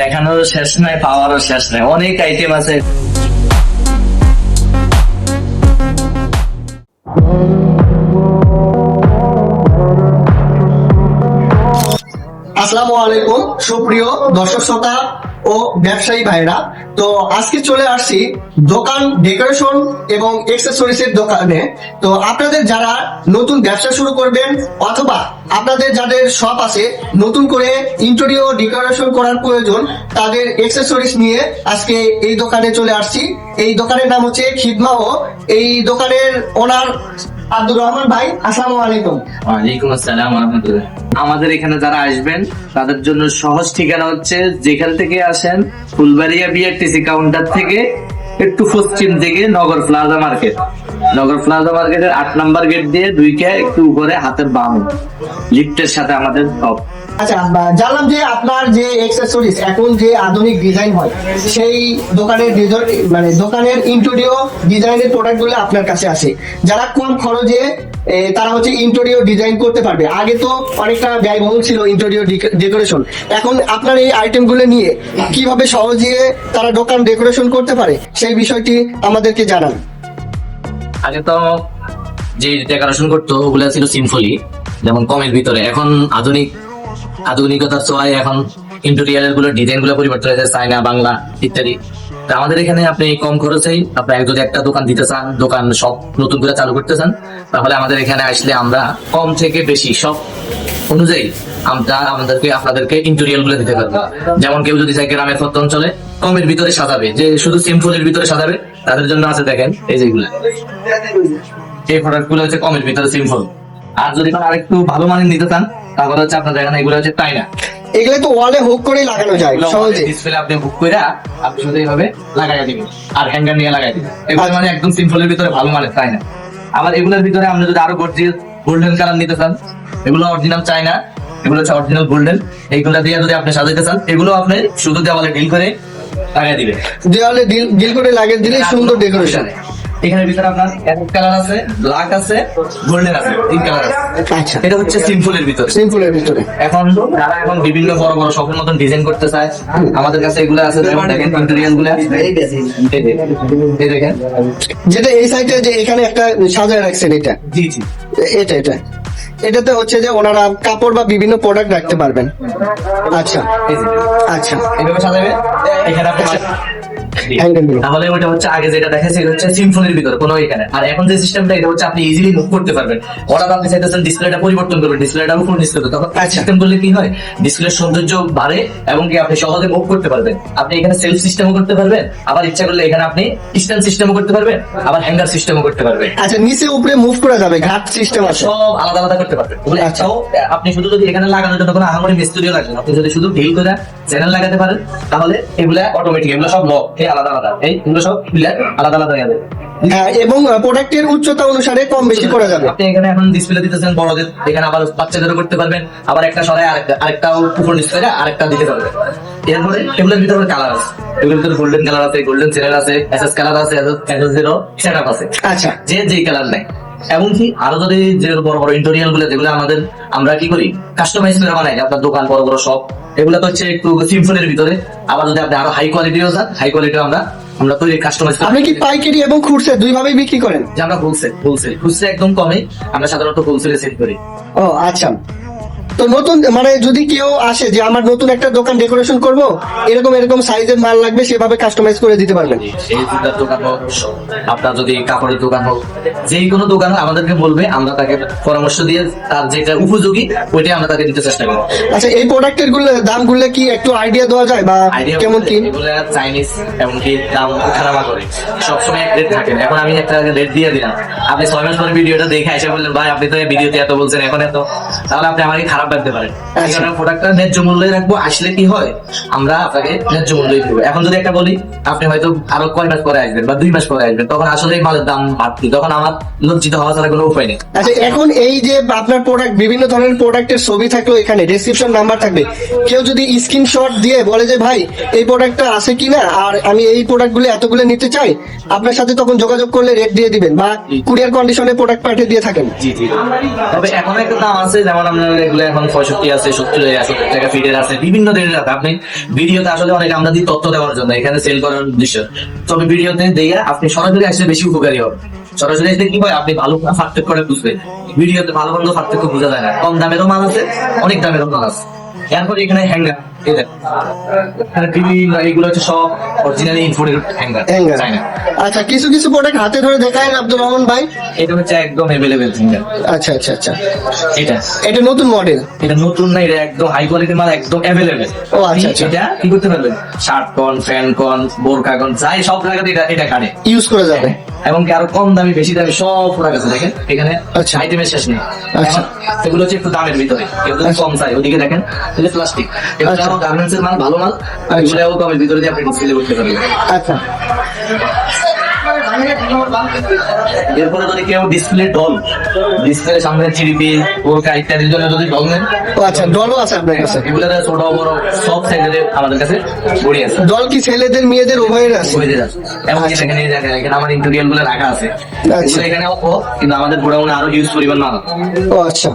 দেখানোর শেষ নাই পাওয়ারও শেষ নাই। অনেক আইটেম আছে। আসসালামু আলাইকুম সুপ্রিয় দর্শক শ্রোতা। ও ব্যবসায়ী ভাইরা, তো আজকে চলে আসছি দোকান ডেকোরেশন এবং এক্সেসরিজ এর দোকানে। তো আপনাদের যারা নতুন ব্যবসা শুরু করবেন অথবা আপনাদের যাদের শপ আছে, নতুন করে ইন্টেরিয়র ডেকোরেশন করার প্রয়োজন, তাদের এক্সেসরিজ নিয়ে আজকে এই দোকানে চলে আসছি। এই দোকানের নাম হচ্ছে খিদমা ও। এই দোকানের ওনার আব্দুর রহমান ভাই, আসসালামু আলাইকুম। ওয়ালাইকুম আসসালাম আহমদুল্লাহ আমাদের এখানে যারা আসবেন, তাদের জন্য সহজ ঠিকানা হচ্ছে যেখান থেকে আসেন ফুলবাড়িয়া বিআরটিসি কাউন্টার থেকে একটু পশ্চিম দিকে Nagar plaza market. Nagar plaza মার্কেটের আট নাম্বার গেট দিয়ে দুইকে একটু উপরে হাতের বাম। লিফটের সাথে আমাদের আচ্ছা জানলাম যে আপনার যে এখন যে আধুনিক ডিজাইন হয়, সেই দোকানের মানে দোকানের ডিজাইনের প্রোডাক্টগুলো আপনার কাছে যারা কম খরচে তারা হচ্ছে ডিজাইন করতে পারবে। আগে তো অনেকটা ব্যয়বহুল ছিল ডেকোরেশন এখন আপনার এই আইটেমগুলো নিয়ে কীভাবে সহজে তারা দোকান ডেকোরেশন করতে পারে, সেই বিষয়টি আমাদেরকে জানান। আগে তো যে ডেকোরেশন করতো, ওগুলো ছিল সিম্পলি যেমন কমের ভিতরে। এখন আধুনিক আধুনিকতার ছোঁয়ায় এখন ইন্টেরিয়ালেরগুলো ডিজাইনগুলো পরিবর্তন হয়েছে, চায়না, বাংলা ইত্যাদি। তা আমাদের এখানে আপনি কম খরচেই আপনি যদি একটা দোকান দিতে চান, দোকান সব নতুন করে চালু করতে চান, তাহলে আমাদের এখানে আসলে আমরা কম থেকে বেশি সব অনুযায়ী আমরা আমাদেরকে, আপনাদেরকে ইন্টেরিয়ালগুলো দিতে পারব। যেমন কেউ যদি চাই গ্রামের অঞ্চলে কমের ভিতরে সাজাবে, যে শুধু সিম্পলের ভিতরে সাজাবে, তাদের জন্য আছে দেখেন, এই যেগুলো এই প্রোডাক্টগুলো হচ্ছে কমের ভিতরে সিম্পল আর যদি আরেকটু ভালো মানের নিতে চান হচ্ছে আপনার দেখেন এগুলো হচ্ছে টাইনা এগুলো তো ওয়ালে হুক করেই লাগানো যায় সহজে। ডিসপ্লে আপনি বুক করে আপনি শুধু এইভাবে লাগাই দিবেন। আর হ্যাঙ্গার নিয়ে লাগাই দিবেন। এগুলো আচ্ছা। মানে একদম সিম্পলের ভিতরে ভালো মানের তাই না? আবার এগুলোর ভিতরে আপনি যদি আরও গর্জিয়াস গোল্ডেন কালার নিতে চান এগুলো অরিজিনাল চায়না এগুলো হচ্ছে অরিজিনাল গোল্ডেন এইগুলো দিয়ে যদি আপনি সাজাইতে চান এগুলো আপনি শুধু দেওয়ালে ডিল করে লাগাই দিবেন। দেওয়ালে ডিল ডিল করে লাগিয়ে দিলে সুন্দর ডেকোরেশন এখানে ভিতরে আপনার কালার আছে ব্ল্যাক আছে গোল্ডেন আছে তিন কালার আছে। আচ্ছা। এটা হচ্ছে সিম্পলের ভিতরে। সিম্পলের ভিতরে। এখন যারা এখন বিভিন্ন বড় বড় শপের মতন ডিজাইন করতে চায় আমাদের কাছে এগুলো আছে যেমন দেখেন ইন্টেরিয়ালগুলো। এই দেখেন। যেটা এই সাইডে যে এখানে একটা সাজায় রাখছেন এটা? জি জি। এটা এটা। এটাতে হচ্ছে যে ওনারা কাপড় বা বিভিন্ন প্রোডাক্ট রাখতে পারবেন। আচ্ছা। আচ্ছা। এইভাবে সাজাবে। এখানে আপনি গুলো তাহলে ওটা হচ্ছে আগে যেটা দেখাচ্ছে এটা হচ্ছে সিম্ফনির ভিতরে কোনো এখানে আর এখন যে সিস্টেমটা এটা হচ্ছে আপনি ইজিলি মুভ করতে পারবেন। অর্ডার আপনি চাইতেছেন ডিসপ্লেটা পরিবর্তন করবেন ডিসপ্লেটা উপর নিচ করতে তখন আচ্ছা। সিস্টেম করলে কি হয়? ডিসপ্লের সৌন্দর্য বাড়ে এবং কি আপনি সহজে মুভ করতে পারবেন। আপনি এখানে সেলফ সিস্টেমও করতে পারবেন আবার ইচ্ছা করলে এখানে আপনি স্ট্যান্ড সিস্টেমও করতে পারবেন আবার হ্যাঙ্গার সিস্টেমও করতে পারবেন। আচ্ছা নিচে উপরে মুভ করা যাবে ঘাট সিস্টেম আছে। সব আলাদা আলাদা করতে পারবেন। ওগুলো আচ্ছা। আপনি শুধু যদি এখানে লাগানোর জন্য কোনো আহামরি মিস্ত্রিও লাগবে। আপনি যদি শুধু ঢিল করে চ্যানেল লাগাতে পারেন তাহলে এগুলা অটোমেটিক এগুলো সব লক এই আলাদা আলাদা। এই এগুলো সব পিলার আলাদা আলাদা হয়ে যাবে। হ্যাঁ এবং প্রোডাক্টের উচ্চতা অনুসারে কম বেশি করা যাবে। আপনি এখানে এখন ডিসপ্লে দিতেছেন বড়দের। এখানে আবার বাচ্চাদেরও করতে পারবেন। আবার একটা সরাই আরেকটা উপর ডিসপ্লে আরেকটা দিতে পারবেন এরপরে এগুলোর ভিতরে কালার আছে। এগুলোর ভিতরে গোল্ডেন কালার আছে গোল্ডেন চ্যানেল আছে এসএস কালার আছে এসএস জিরো সেটআপ আছে। আচ্ছা। যে যেই কালার নেয় এমনকি আরও যদি যে বড় বড় ইন্টেরিয়ালগুলো যেগুলো আমাদের আমরা কি করি? কাস্টমাইজ করে বানাই। আপনার দোকান বড় বড় শপ এগুলো তো হচ্ছে একটু সিম্পলের ভিতরে। আবার যদি আপনি আরও হাই কোয়ালিটিও চান হাই কোয়ালিটি আমরা আমরা তৈরি কাস্টমাইজ আপনি কি পাইকারি এবং খুচরা দুই ভাবেই বিক্রি করেন? যে আমরা হোলসেল হোলসেল খুচরা একদম কমে আমরা সাধারণত হোলসেলে সেল করি। ও আচ্ছা। তো নতুন মানে যদি কেউ আসে যে আমার নতুন একটা দোকান ডেকোরেশন করব এরকম এরকম সাইজের মাল লাগবে সেভাবে কাস্টমাইজ করে দিতে পারবেন। সেই জুতার দোকান হোক আপনার যদি কাপড়ের দোকান হোক যে কোনো দোকান আমাদেরকে বলবে আমরা তাকে পরামর্শ দিয়ে তার যেটা উপযোগী ওইটাই আমরা তাকে দিতে চেষ্টা করব। আচ্ছা এই প্রোডাক্টেরগুলো দামগুলো কি একটু আইডিয়া দেওয়া যায় বা কেমন কি? এগুলো চাইনিজ এমনকি দাম ওঠানামা করে সবসময় এক রেট থাকে এখন আমি একটা রেট দিয়ে দিলাম। আপনি ছয় মাস পরে ভিডিওটা দেখে এসে বললেন ভাই আপনি তো এই ভিডিওতে এত বলছেন এখন এত। তাহলে আপনি আমাকে খারাপ ভাবতে পারেন। প্রোডাক্টটা ন্যায্য মূল্যে রাখব আসলে কি হয় আমরা আপনাকে ন্যায্য মূল্যই দেবো। এখন যদি একটা বলি আপনি হয়তো আরও কয় মাস পরে আসবেন বা দুই মাস পরে আসবেন তখন আসলে মালের দাম বাড়তি তখন আমার লজ্জিত হওয়া ছাড়া কোনো উপায় নেই। আচ্ছা এখন এই যে আপনার প্রোডাক্ট বিভিন্ন ধরনের প্রোডাক্টের ছবি থাকল এখানে ডেসক্রিপশন নাম্বার থাকবে। কেউ যদি স্ক্রিনশট দিয়ে বলে যে ভাই এই প্রোডাক্টটা আছে কিনা? আর আমি এই প্রোডাক্টগুলো এতগুলো নিতে চাই? আপনার সাথে তখন যোগাযোগ করলে রেট দিয়ে দিবেন বা কুরিয়ার কন্ডিশনে প্রোডাক্ট পাঠিয়ে দিয়ে থাকেন। জি জি। তবে এখন একটা দাম আছে যেমন আপনার এগুলো এখন পঁয়ষট্টি আছে, সত্তর সত্তর টাকা ফিডের আছে, বিভিন্ন ধরনের আছে আপনি ভিডিওতে আসলে অনেক আমরা দিই তথ্য দেওয়ার জন্য, এখানে সেল করার উদ্দেশ্য। তবে ভিডিওতে দিয়ে আপনি সরাসরি আসলে বেশি উপকারী হবে। সরাসরি আসলে কি হয়, আপনি ভালো পার্থক্য করে বুঝবেন। ভিডিওতে ভালো ভালো পার্থক্য বোঝা যায় না। কম দামেরও মাল আছে, অনেক দামেরও মাল আছে। এরপর এখানে হ্যাঙ্গার এগুলো হচ্ছে সব অরিজিনালি হ্যাঙ্গার চাইনা আচ্ছা কিছু কিছু প্রোডাক্ট হাতে ধরে দেখায় আব্দুর রহমান ভাই? এটা হচ্ছে একদম অ্যাভেলেবেল হ্যাঙ্গার আচ্ছা আচ্ছা আচ্ছা। এটা। এটা নতুন মডেল এটা নতুন না এটা একদম হাই কোয়ালিটির মাল একদম অ্যাভেলেবেল ও, আচ্ছা, আচ্ছা। এটা কি করতে পারবেন শার্ট কন ফ্যান কন বোরকা কন যাই সব জায়গাতে এটা এটা কাটে। ইউজ করা যাবে। এবং কি আরও কম দামি বেশি দামি সব প্রোডাক্ট আছে দেখেন। এখানে আচ্ছা। আইটেমের শেষ নেই। আচ্ছা। সেগুলো এগুলো হচ্ছে একটু দামের ভিতরে। কেউ যদি কম চাই ওদিকে দেখেন প্লাস্টিক এগুলো আচ্ছা। গার্মেন্টস এর মাল ভালো মাল। এগুলো কমের ভিতরে দিয়ে আপনি ডিসপ্লে করতে পারবেন। আচ্ছা। এরপরে যদি কেউ ডিসপ্লে ডল ডিসপ্লে সামনে থ্রি বোরকা ইত্যাদির জন্য যদি ডল নেন আচ্ছা ডলও আছে আপনার কাছে। এগুলো ছোট বড় সব সাইজের আমাদের কাছে বড়ি আছে। ডল কি ছেলেদের মেয়েদের উভয়ের আছে? হয়ে যাচ্ছে এবং এই দেখেন এখানে আমার ইন্টেরিয়ালগুলো রাখা আছে। আচ্ছা। এখানে অল্প কিন্তু আমাদের গোডাউনে আরও হিউজ পরিমাণ মাল ও আচ্ছা।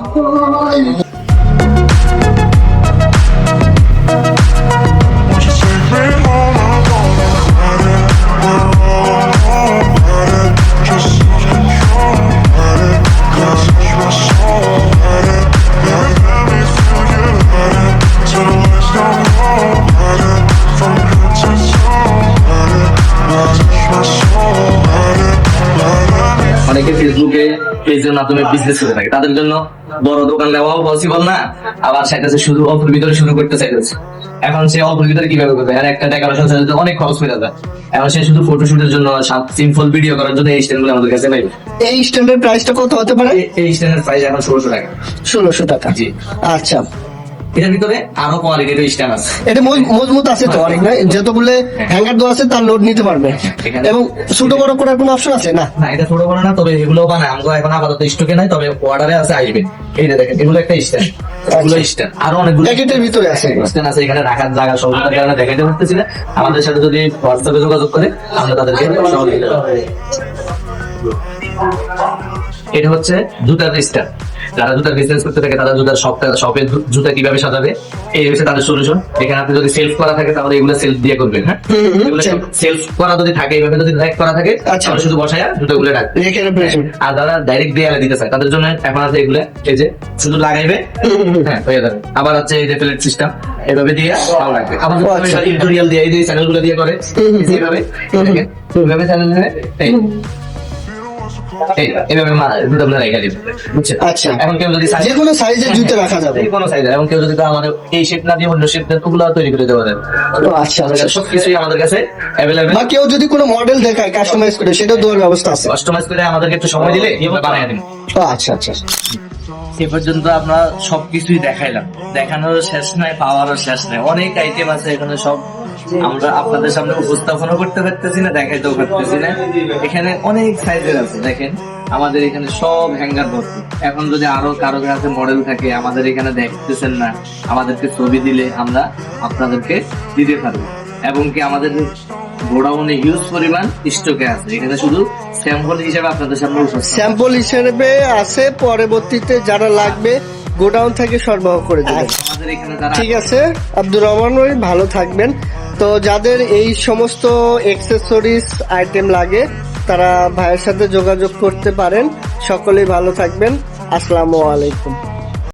পেজের মাধ্যমে বিজনেস করে থাকে। তাদের জন্য বড় দোকান দেওয়াও পসিবল না আবার চাইতেছে শুধু অল্পের ভিতরে শুরু করতে চাইতেছে। এখন সে অল্পের ভিতরে কীভাবে করবে? আর একটা ডেকোরেশন চাইতে অনেক খরচ হয়ে যাবে। এখন সে শুধু ফটোশুটের জন্য সিম্পল ভিডিও করার জন্য এই স্ট্যান্ড আমাদের কাছে নাই। এই স্ট্যান্ডের প্রাইসটা কত হতে পারে? এই- এই স্ট্যান্ডের প্রাইস এখন ষোলোশো টাকা। ষোলোশো টাকা। জি। আচ্ছা। এটার ভিতরে আরও কোয়ালিটির স্ট্যান্ড আছে। এটা মজবুত আছে তো অনেক না? যতগুলো হ্যাঙ্গার দেওয়া আছে তার লোড নিতে পারবে। এবং ছোট বড় করার কোনো অপশন আছে? না। না এটা ছোট বড় না তবে এগুলো বানায়। আমগো এখন আপাতত স্টকে নাই তবে অর্ডারে আছে আসবে। এই দেখেন এগুলো একটা স্ট্যান্ড এগুলো স্ট্যান্ড আরও অনেকগুলো প্যাকেটের ভিতরে আছে। স্ট্যান্ড আছে এখানে রাখার জায়গা সহজতার কারণে দেখাইতে পারতেছি না। আমাদের সাথে যদি হোয়াটসঅ্যাপে যোগাযোগ করে আমরা তাদেরকে সহযোগিতা এটা হচ্ছে জুতার স্ট্যান্ড যারা জুতার বিজনেস করতে থাকে তারা জুতার শপটা শপে জুতা কীভাবে সাজাবে? এই হচ্ছে তাদের সলিউশন এখানে আপনি যদি সেলফ করা থাকে তাহলে এগুলো সেলফ দিয়ে করবেন হ্যাঁ। সেলফ করা যদি থাকে এইভাবে যদি র্যাক করা থাকে আচ্ছা। তাহলে শুধু বসায়া জুতাগুলো রাখবে। রেখে রেখে আর যারা ডাইরেক্ট দেয়ালে দিতে চায় তাদের জন্য এখন আছে এগুলো। এই যে শুধু লাগাইবে হ্যাঁ হয়ে যাবে। আবার হচ্ছে এই যে প্লেট সিস্টেম এভাবে দিয়ে ভালো লাগবে আচ্ছা। টিউটোরিয়াল দিয়ে এই যে চ্যানেলগুলো দিয়ে করে এইভাবে এইভাবে চ্যানেল এই, এইভাবে মা দুটো রেখে দিবে বুঝছেন? আচ্ছা। এখন কেউ যদি যে কোনো সাইজের জুতো রাখা যাবে। যে কোনো সাইজের এবং কেউ যদি আমাদের এই শেপ না দিয়ে অন্য শেপ দেন ওগুলো তৈরি করে দেওয়া যাবে আচ্ছা আচ্ছা। কাছে সবকিছুই আমাদের কাছে অ্যাভেলেবেল বা কেউ যদি কোনো মডেল দেখায় কাস্টমাইজ করে সেটাও দেওয়ার ব্যবস্থা আছে। কাস্টমাইজ করে আমাদেরকে একটু সময় দিলে বানিয়ে দিন আচ্ছা আচ্ছা। এ পর্যন্ত আমরা সবকিছুই দেখাইলাম। দেখানোর শেষ নাই পাওয়ারও শেষ নাই। অনেক আইটেম আছে এখানে সব আমরা আপনাদের সামনে উপস্থাপনও করতে পারতেছি না দেখাইতেও পারতেছি না। এখানে অনেক সাইজের আছে দেখেন। আমাদের এখানে সব হ্যাঙ্গার ভর্তি। এখন যদি আরও কারও কাছে মডেল থাকে আমাদের এখানে দেখতেছেন না আমাদেরকে ছবি দিলে আমরা আপনাদেরকে দিতে পারব। এবং কি আমাদের গোডাউনে হিউজ পরিমাণ স্টকে আছে। এখানে শুধু স্যাম্পল হিসেবে আপনাদের সামনে স্যাম্পল হিসেবে আছে পরবর্তীতে যারা লাগবে গোডাউন থেকে সরবরাহ করে দেবে এখানে ঠিক আছে আব্দুর রহমান ভাই ভালো থাকবেন। তো যাদের এই সমস্ত এক্সেসরিজ আইটেম লাগে, তারা ভাইয়ের সাথে যোগাযোগ করতে পারেন। সকলেই ভালো থাকবেন। আসসালামু আলাইকুম।